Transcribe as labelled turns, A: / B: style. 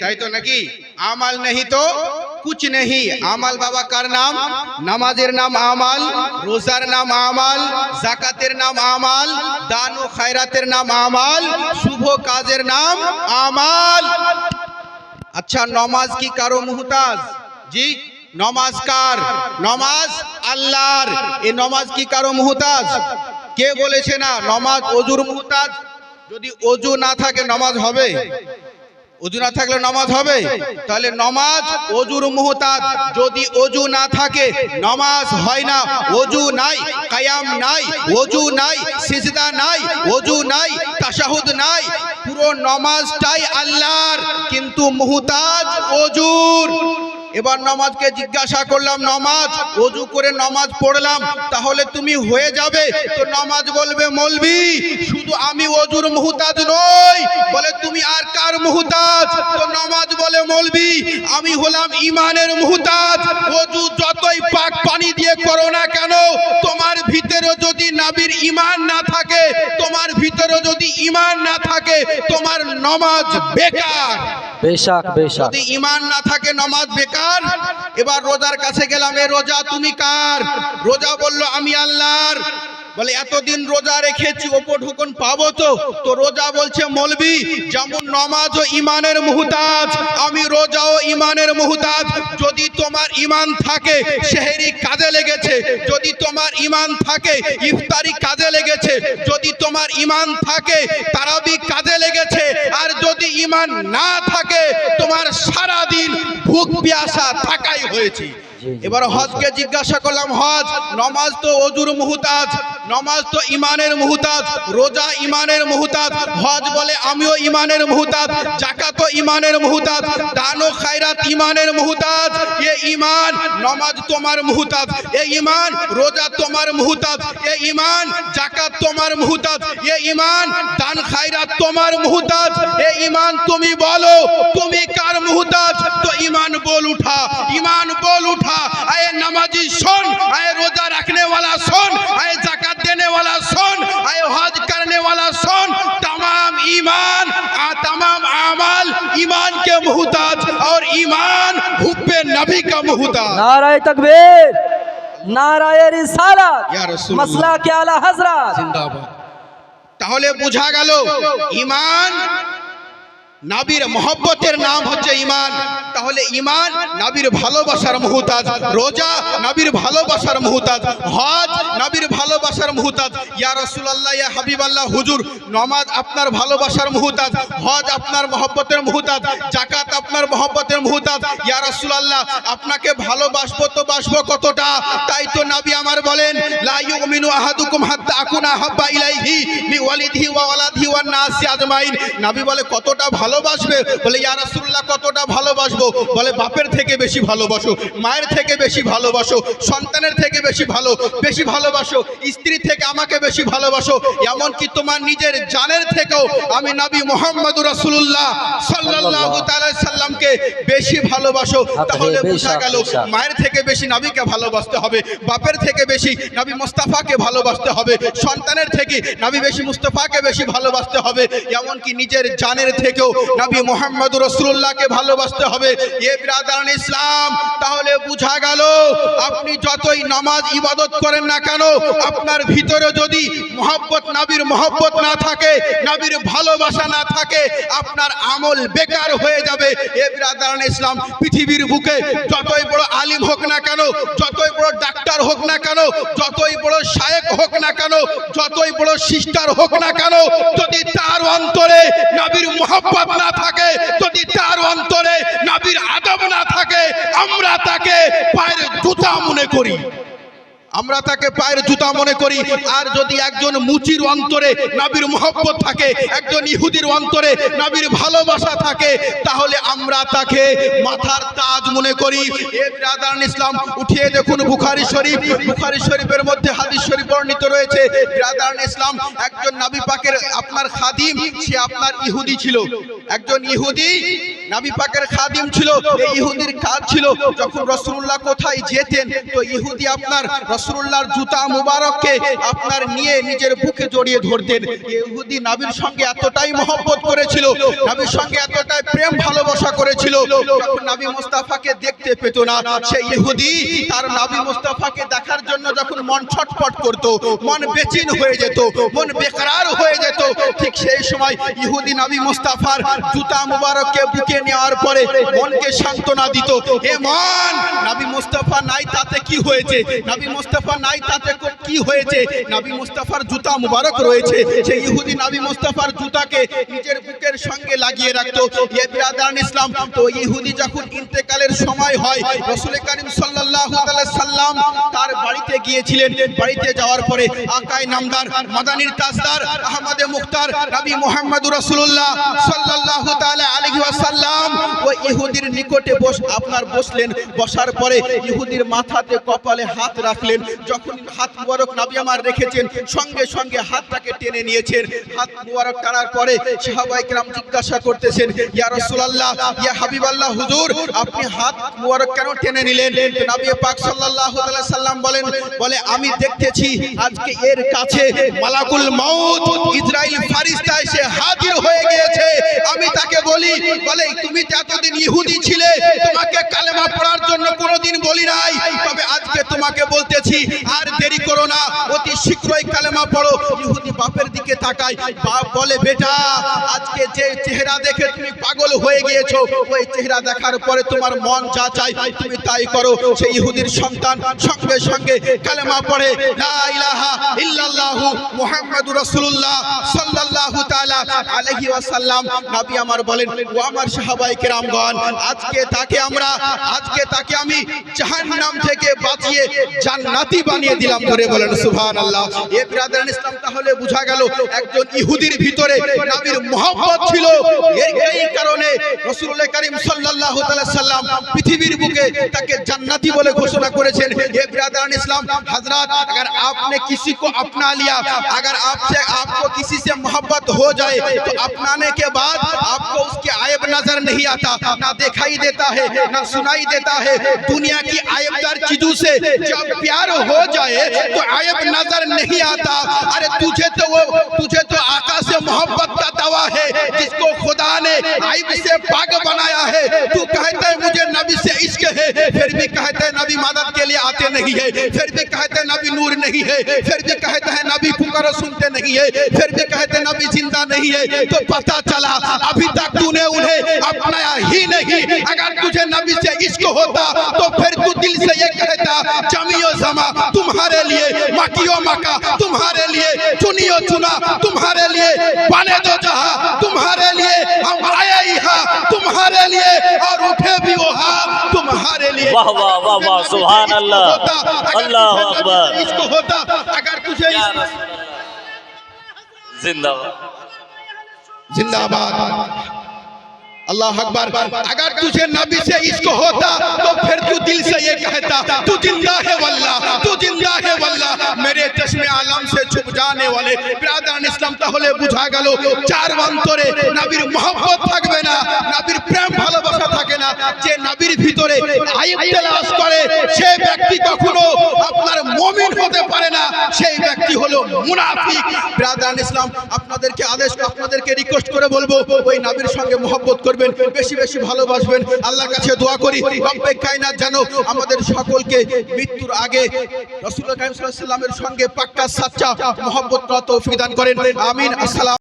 A: তাই তো নাকি? আমাল নেহি তো কুছ নেহি। আমাল বাবা কার নাম? নামাজের নাম আমাল, রোজার নাম আমাল, জাকাতের নাম আমাল, দান ও খায়রাতের নাম আমাল, শুভ কাজের নাম আমাল। আচ্ছা নমাজ কি কারও মুহতাজ? জি, নমাজ কার? নমাজ আল্লাহর। এই নমাজ কি কারও মুহতাজ? কে বলেছে না? নমাজ অজুর মুহতাজ? যদি অজু না থাকে, নমাজ হবে। অজু না থাকলে নামাজ হবে? তাহলে নমাজ অজুর মুহতাজ যদি অজু না থাকে, নমাজ হয় না। অজু নাই, কায়াম নাই, অজু নাই, সিজদা নাই, অজু নাই, তাশাহুদ নাই। পুরো নমাজটাই আল্লাহর, কিন্তু মুহতাজ অজুর। এবার নমাজকে জিজ্ঞাসা করলাম, নমাজ? অজু করে নমাজ পড়লাম, তাহলে তুমি হয়ে যাবে? তো নমাজ বলবে, মলবি, শুধু আমি অজুর মুহতাজ নই। বলে, তুমি আর কার মুহতাজ তো নমাজ বলে, মলবি, আমি হলাম ইমানের মুহতাজ অজু যতই পাক পানি দিয়ে করো না কেন, তোমার ভিতরে যদি নাবির ইমান না থাকে, তোমার ভিতরে যদি ইমান না থাকে নমাজ বেকার।
B: বেশাক বেশাক।
A: যদি ইমান না থাকে নমাজ বেকার। এবার রোজার কাছে গেলাম এ রোজা তুমি কার? রোজা বলল আমি আল্লাহর। বলে, এতদিন রোজা রেখেছি, ওপর ঢুকন, পাবো তো। তো রোজা বলছে, মলবি, যেমন নমাজ ও ইমানের মুহতাজ, আমি রোজা ও ইমানের মুহতাজ। যদি তোমার ইমান থাকে শেহরি কাজে লেগেছে। যদি তোমার ইমান থাকে, ইফতারি কাজে লেগেছে। যদি তোমার ইমান থাকে, তারাবি কাজে লেগেছে। আর যদি ইমান না থাকে, তোমার সারা দিন ভুক পিয়াসা থাকাই হয়েছে। এবার হজকে জিজ্ঞাসা করলাম, হজ, নমাজ তো অজুর মুহতাজ নমাজ তো ইমানের মুহতাজ রোজা ইমানের মুহতাজ হজ বলে আমিও ইমানের মুহতাজ জাকা তো ইমানের মুহতাজ দান ও খায়রাত ইমানের মুহতাজ এ ইমান নমাজ তোমার মুহতাজ এ ইমান রোজা তোমার মুহতাজ এ ইমান জাকাত তোমার মুহতাজ এ ইমান দান খায়রাত তোমার মুহতাজ এ ইমান তুমি বলো, তুমি কার মুহতাজ তো ইমান বল উঠা, ইমান বল ईमान के मुहताज और ईमान हुब्बे नबी का मुहताज
B: নারায় তকবীর নারায় রিসালাত
A: ইয়া রাসূলুল্লাহ।
B: মাসলা কে আলা হযরত
A: জিন্দাবাদ তাহলে বোঝা গেল ইমান নাবির মহব্বতের নাম হচ্ছে ইমান তাহলে ইমান নাবির ভালোবাসার মুহতাজ রোজা নাবির ভালোবাসার মুহতাজ হজ নাবির ভালোবাসার মুহতাজ ইয়া রাসূলুল্লাহ, ইয়া হাবিবাল্লাহ, হুজুর, নমাজ আপনার ভালোবাসার মুহতাজ হজ আপনার মহব্বতের মুহতাজ জাকাত আপনার মহব্বতের মুহতাজ ইয়া রাসূলুল্লাহ, আপনাকে ভালোবাসবো তো বাসবো কতটা? তাই তো নবী আমার বলেন লাইউ মিনু ইউমিনু আহাদুকুম হাত্তা আকুনা হাব্বা ইলাইহি মি ওয়ালিদিহি ওয়া ওয়ালাদিহি ওয়ান নাসি আজমাইন। নবী বলে কতটা ভালোবাসবে? বলে ইয়া রাসূলুল্লাহ কতটা ভালোবাসবো? বলে বাপের থেকে বেশি ভালোবাসো মায়ের থেকে বেশি ভালোবাসো সন্তানের থেকে বেশি ভালো বেশি ভালোবাসো স্ত্রী থেকে আমাকে বেশি ভালোবাসো এমনকি তোমার নিজের জানের থেকেও আমি নবী মোহাম্মদুর রাসূলুল্লাহ সাল্লাল্লাহু তাআলা সাল্লামকে বেশি ভালোবাসো। তাহলে বোঝা গেল মায়ের থেকে বেশি নবীকে ভালোবাসতে হবে বাপের থেকে বেশি নবী মুস্তাফাকে ভালোবাসতে হবে, সন্তানের থেকে নবী বেশি মুস্তাফাকে বেশি ভালোবাসতে হবে, এমনকি নিজের জানের থেকেও নবী মোহাম্মদ রসুল্লাহকে ভালোবাসতে হবে। এ ব্রাদারান ইসলাম, তাহলে বোঝা গেল, আপনি যতই নামাজ ইবাদত করেন না কেন, আপনার ভিতরে যদি মোহাব্বত, নবীর মোহাব্বত না থাকে, নবীর ভালোবাসা না থাকে, আপনার আমল বেকার হয়ে যাবে। এ ব্রাদারান ইসলাম, পৃথিবীর বুকে যতই বড় আলিম হোক না কেন, যতই বড় ডাক্তার হোক না কেন, যতই বড় শায়েক হোক না কেন, যতই বড় সিস্টার হোক না কেন, যদি তার অন্তরে নবীর মোহাম্মত না থাকে, যদি তার অন্তরে নবীর আদব না থাকে, আমরা তাকে পায়ের জুতা মনে করি। আমরা তাকে পায়ের জুতা মনে করি। আর যদি একজন মুচির অন্তরে নাবির মোহব্বত থাকে, একজন ইহুদির অন্তরে নাবির ভালোবাসা থাকে, তাহলে আমরা তাকে মাথার তাজ মনে করি। ইসলাম, উঠিয়ে দেখুন বুখারি শরীফ। বুখারি শরীফের মধ্যে হাদিস শরীফ বর্ণিত রয়েছে। বিরাদান ইসলাম একজন নাবি পাকের, আপনার খাদিম, সে আপনার ইহুদি ছিল। একজন ইহুদি নাবি পাকের খাদিম ছিল। ইহুদির কাজ ছিল, যখন রসুল্লাহ কোথায় যেতেন, তো ইহুদি আপনার রসুল্লাহর জুতা মুবারককে আপনার নিয়ে নিজের বুকে জড়িয়ে ধরতেন। ইহুদি নাবির সঙ্গে এতটাই মহব্বত করেছিল, নাবির সঙ্গে এতটাই প্রেম ভালোবাসা করেছিল নাবি মুস্তাফাকে দেখতে পেত না সেই ইহুদি, তার নাবি মুস্তাফাকে দেখার জন্য যখন মন ছটফট করত, মন বেচিন হয়ে যেত, মন বেকরার হয়ে যেত, ঠিক সেই সময় ইহুদি নাবি মুস্তাফার জুতা মুবারককে বুকে নেওয়ার পরে মনকে সান্ত্বনা দিত, হে মন! নাবি মুস্তাফা নাই কি হয়েছে? নাবি মুস্তাফা নাই, তাতে কি হয়েছে? নাবি মুস্তাফার জুতা মুবারক রয়েছে। সেই ইহুদি নাবি মুস্তাফার জুতাকে নিজের বুকের সঙ্গে লাগিয়ে রাখতো। এ বিরাদান ইসলাম। তো ইহুদি যখন ইন্তেকালের সময় হয়, রসুল করিম সাল্লাল্লাহু তাআলা সাল্লাম তার বাড়িতে গিয়েছিলেন। বাড়িতে যাওয়ার পরে আকাই নামদার, মাদানির তাজদার, আহমদে মুখতার, নবী মুহাম্মদুর রাসূলুল্লাহ সাল্লাল্লাহু তাআলা আলাইহি ওয়াসাল্লাম ওই ইহুদির নিকটে বস আপনার বসলেন। বসার পরে ইহুদির মাথাতে কপালে হাত রাখলেন, যখন হাত মুবারক নবী আমার রেখেছেন, সঙ্গে সঙ্গে হাতটাকে টেনে নিয়েছেন। হাত মুবারক টানার পরে সাহাবায়ে কেরাম জিজ্ঞাসা করতেছেন, ইয়া রাসূলুল্লাহ, ইয়া হাবিবাল্লাহ, হুজুর, আপনি হাত মুবারক কেন টেনে নিলেন? নবী পাক সাল্লাল্লাহু আলাইহি সাল্লাম বলেন, বলে, আমি দেখতেছি আজকে এর কাছে মালাকুল মাউত, ইসরাইল ফারিস্তা এসে হাজির হয়ে গিয়েছে। আমি তাকে বলি, বলে, তুমি এতদিন ইহুদি ছিলে, তোমাকে কালেমা পড়ার জন্য কোনোদিন বলি নাই। তবে আজকে তোমাকে বলতেছি, আর দেরি করো না, অতি শীঘ্রই কালেমা পড়ো, ইহুদি বাপের দিকে তাকায় বাপ বলে, বেটা, আজকে যে চেহারা দেখে তুমি পাগল হয়ে গিয়েছো, ওই চেহারা দেখার পরে তোমার মন যা চাই তুমি তাই করো। সেই ইহুদির সন্তান সঙ্গে সঙ্গে কালেমা পড়ে, লা ইলাহা ইল্লাল্লাহু মুহাম্মাদুর রাসূলুল্লাহ সাল্লাল্লাহু তাআলা আলাইহি ওয়াসাল্লাম। নবী আমার বলেন, ও আমার সাহাবায়ে কেরামগণ, আজকে তাকে আমরা, আজকে তাকে আমি জাহান্নাম থেকে বাঁচিয়ে জান্নাতি বানিয়ে দিলাম ধরে বলেন, সুবহানাল্লাহ। এ ব্রাদার ইসলাম তাহলে বোঝা গেল, একজন ইহুদির ভিতরে নাবির মহব্বত ছিল। এই কারণে রাসূলুল্লাহ করিম সাল্লাল্লাহু তাআলা সাল্লাম পৃথিবীর বুকে তাকে জান্নাতি বলে ঘোষণা করেছেন ये ब्रदर इस्लाम हजरत अगर आपने किसी को अपना लिया अगर आपसे आपको किसी से मोहब्बत हो जाए तो अपनाने के बाद आपको उसके आयब नजर नहीं आता ना दिखाई देता है ना सुनाई देता है दुनिया की आयबदार चीजों से जब प्यार हो जाए तो आयब नजर नहीं आता अरे तुझे तो वो तुझे तो आका से मोहब्बत का दवा है जिसको खुदा ने आयब से पाक बनाया है। तू कहता मुझे नबी से इश्क है, फिर भी कहते नबी मदद के लिए आते नहीं है। फिर भी कहते नबी नूर नहीं है, फिर भी कहते हैं नबी पुकारो सुनते नहीं है, फिर भी कहते नबी ज़िंदा नहीं है। तो पता चला, अभी तक तूने उन्हें अपनाया ही नहीं। अगर तुझे नबी से इश्क होता तो फिर तू दिल से ये कहता जमियो जमा, तुम्हारे लिए मकियो मका तुम्हारे लिए, चुनियो चुना, तुम्हारे लिए बने दो जहा। और उठे भी वहाँ तुम्हारे लिए
C: वाह वाह वाह वाह सुभान अल्लाह
A: होता, अगर
C: अल्लाह
A: तुझे नबी
C: अकबर
A: से इश्क होता अगर तुझे
C: या
A: इश्क-
C: रसूल अल्लाह। जिंदाबाद
A: जिंदाबाद अल्लाह अकबर अगर तुझे नबी से इश्क होता तो फिर तू दिल से ये कहता तू जिंदा है वल्ला तू जिंदा है वल्ला मेरे चश्मे आलम से छुप जाने वाले ব্রাদার ইসলাম তাহলে বোঝা গেল চার অন্তরে নবীর মহব্বত থাকবে না নবীর প্রেম ভালোবাসা থাকে না যে নবীর ভিতরে আইব তেলাওয়াত করে সে ব্যক্তি কখনো আপনার মুমিন হতে পারে না সেই ব্যক্তি হলো মুনাফিক ব্রাদার ইসলাম আপনাদেরকে আদেশ আপনাদেরকে রিকোয়েস্ট করে বলবো ওই নবীর সঙ্গে মহব্বত করবেন, বেশি বেশি ভালোবাসবেন। আল্লাহর কাছে দোয়া করি, রব্বে কায়নাত জানো আমাদের সকলকে মৃত্যুর আগে আলাইহি ওয়াসাল্লামের সঙ্গে পাক্কা সাচ্চা মহব্বত তৌফিক দান করেন। আমিন। আসসালাম